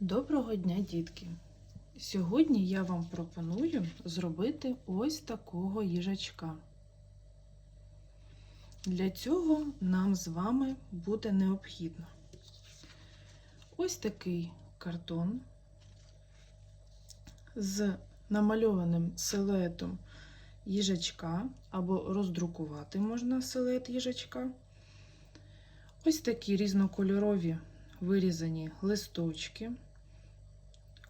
Доброго дня, дітки! Сьогодні я вам пропоную зробити ось такого їжачка. Для цього нам з вами буде необхідно ось такий картон з намальованим силуетом їжачка, або роздрукувати можна силует їжачка. Ось такі різнокольорові вирізані листочки.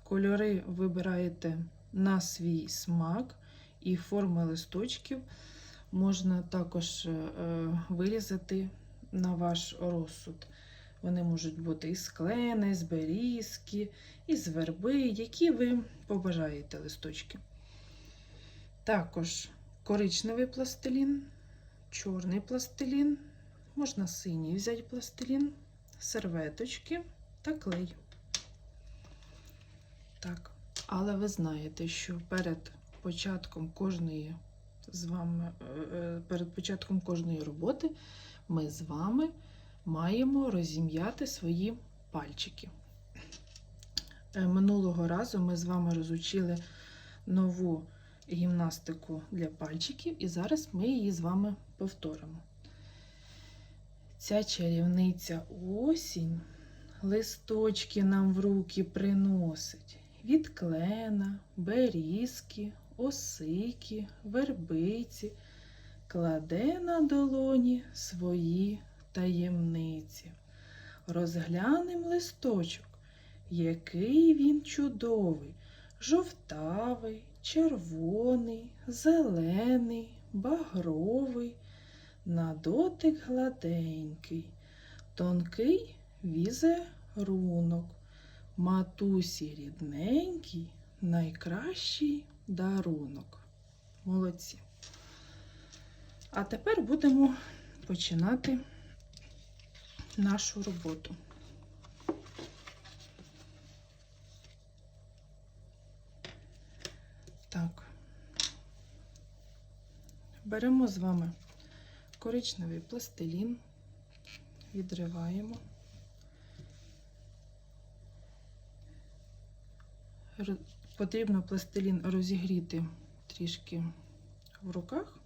Кольори вибираєте на свій смак, і форми листочків можна також е, вирізати на ваш розсуд. Вони можуть бути із клени, з берізки, із верби, які ви побажаєте листочки. Також коричневий пластилін, чорний пластилін, можна синій взяти пластилін, серветочки та клей. Так, але ви знаєте, що перед початком кожної з вами, е, перед початком кожної роботи ми з вами маємо розім'яти свої пальчики. Е, Минулого разу ми з вами розучили нову гімнастику для пальчиків, і зараз ми її з вами повторимо. Ця чарівниця осінь листочки нам в руки приносить. Від клена, берізки, осики, вербиці, кладе на долоні свої таємниці. Розглянем листочок, який він чудовий, жовтавий, червоний, зелений, багровий, на дотик гладенький, тонкий візерунок, матусі рідненький, найкращий дарунок. Молодці. А тепер будемо починати нашу роботу. Так, беремо з вами коричневий пластилін, відриваємо. Потрібно пластилін розігріти трішки в руках,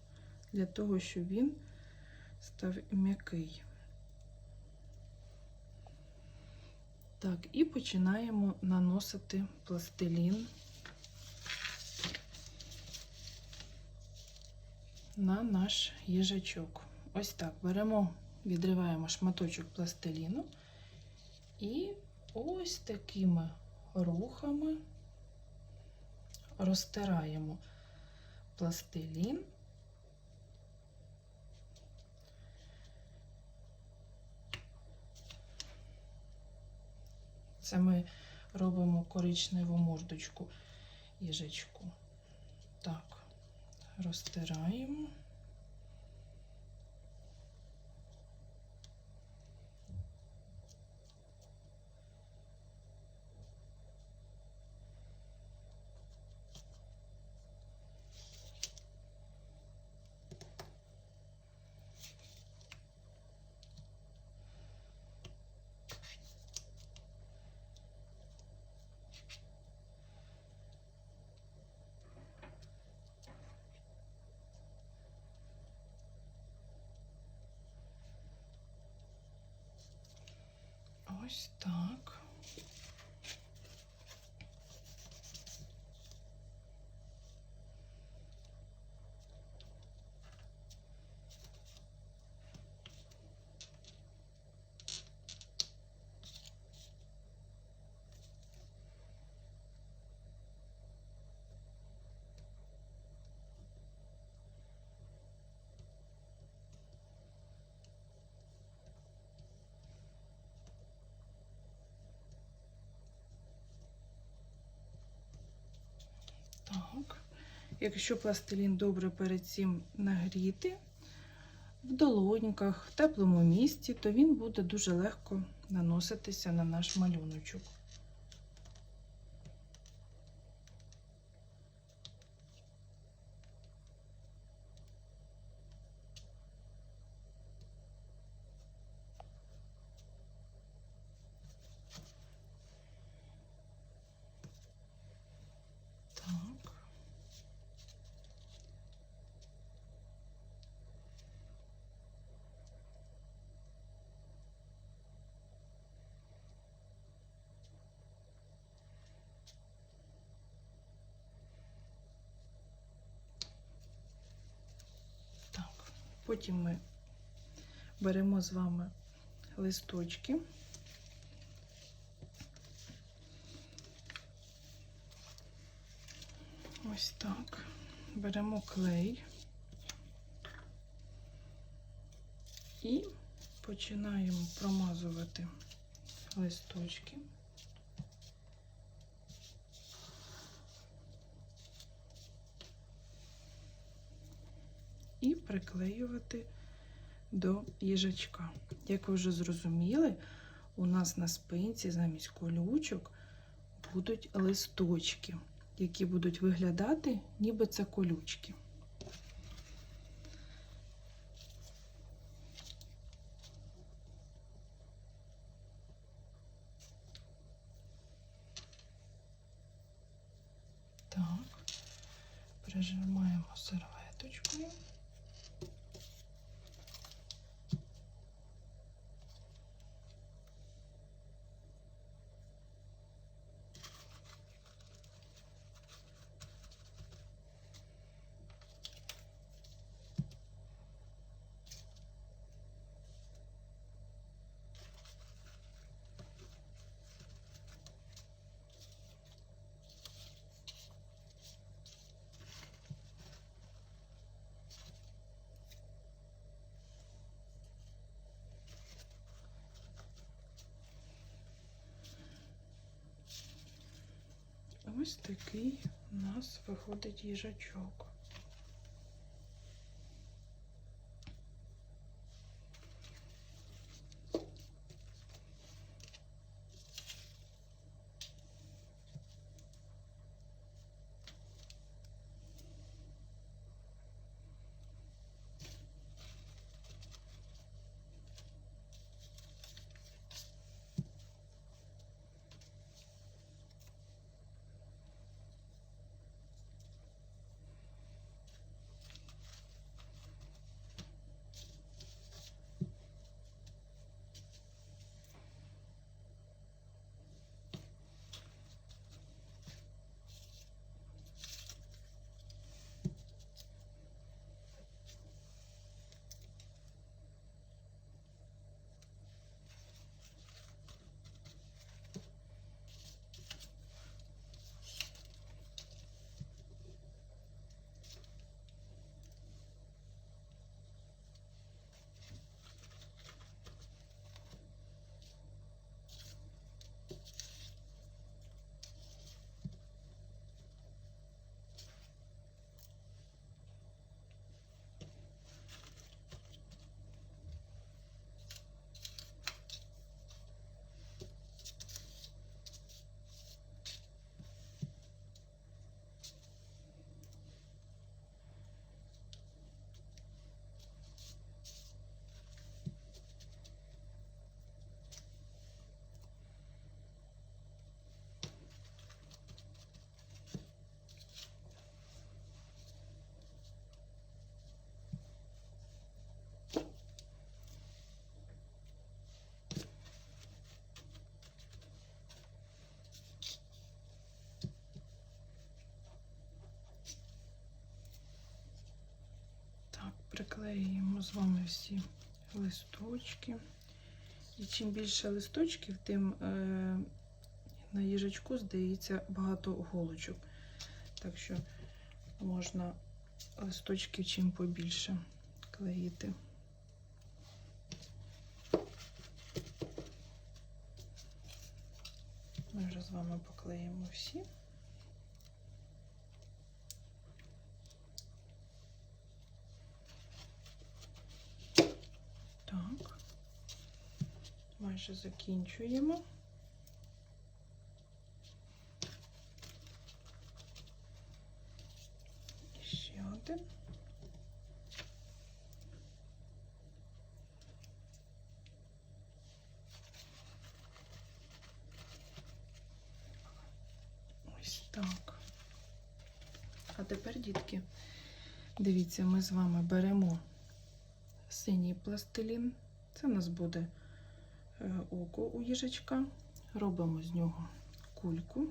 для того, щоб він став м'який. Так, і починаємо наносити пластилін на наш їжачок. Ось так беремо, відриваємо шматочок пластиліну і ось такими рухами розтираємо пластилін. Це ми робимо коричневу мордочку їжачку. Так, розтираємо. Ось так. Якщо пластилін добре перед цим нагріти в долоньках, в теплому місці, то він буде дуже легко наноситися на наш малюночок. Потім ми беремо з вами листочки. Ось так. Беремо клей і починаємо промазувати листочки. І приклеювати до їжачка. Як ви вже зрозуміли, у нас на спинці замість колючок будуть листочки, які будуть виглядати, ніби це колючки. Так, прижимаємо серветочкою. Ось такий у нас виходить їжачок. Приклеюємо з вами всі листочки. І чим більше листочків, тим е, на їжачку здається багато голочок. Так що можна листочків чим побільше клеїти. Ми вже з вами поклеїмо всі. Так, майже закінчуємо. Ще один. Ось так. А тепер, дітки, дивіться, ми з вами беремо синій пластилін. Це у нас буде око у їжачка. Робимо з нього кульку.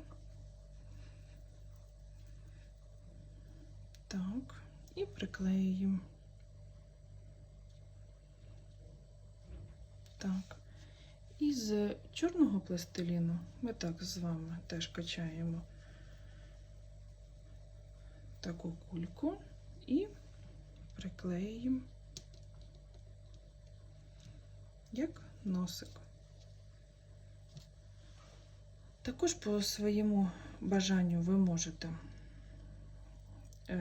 Так, і приклеюємо. Так. І з чорного пластиліну ми так з вами теж качаємо таку кульку і приклеюємо як носик. Також по своєму бажанню ви можете е,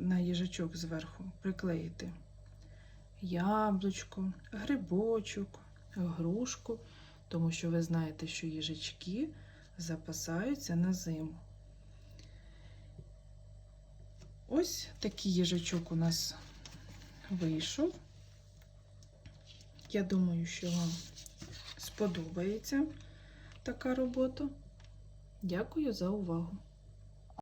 на їжачок зверху приклеїти яблучко, грибочок, грушку, тому що ви знаєте, що їжачки запасаються на зиму. Ось такий їжачок у нас вийшов. Я думаю, що вам сподобається така робота. Дякую за увагу!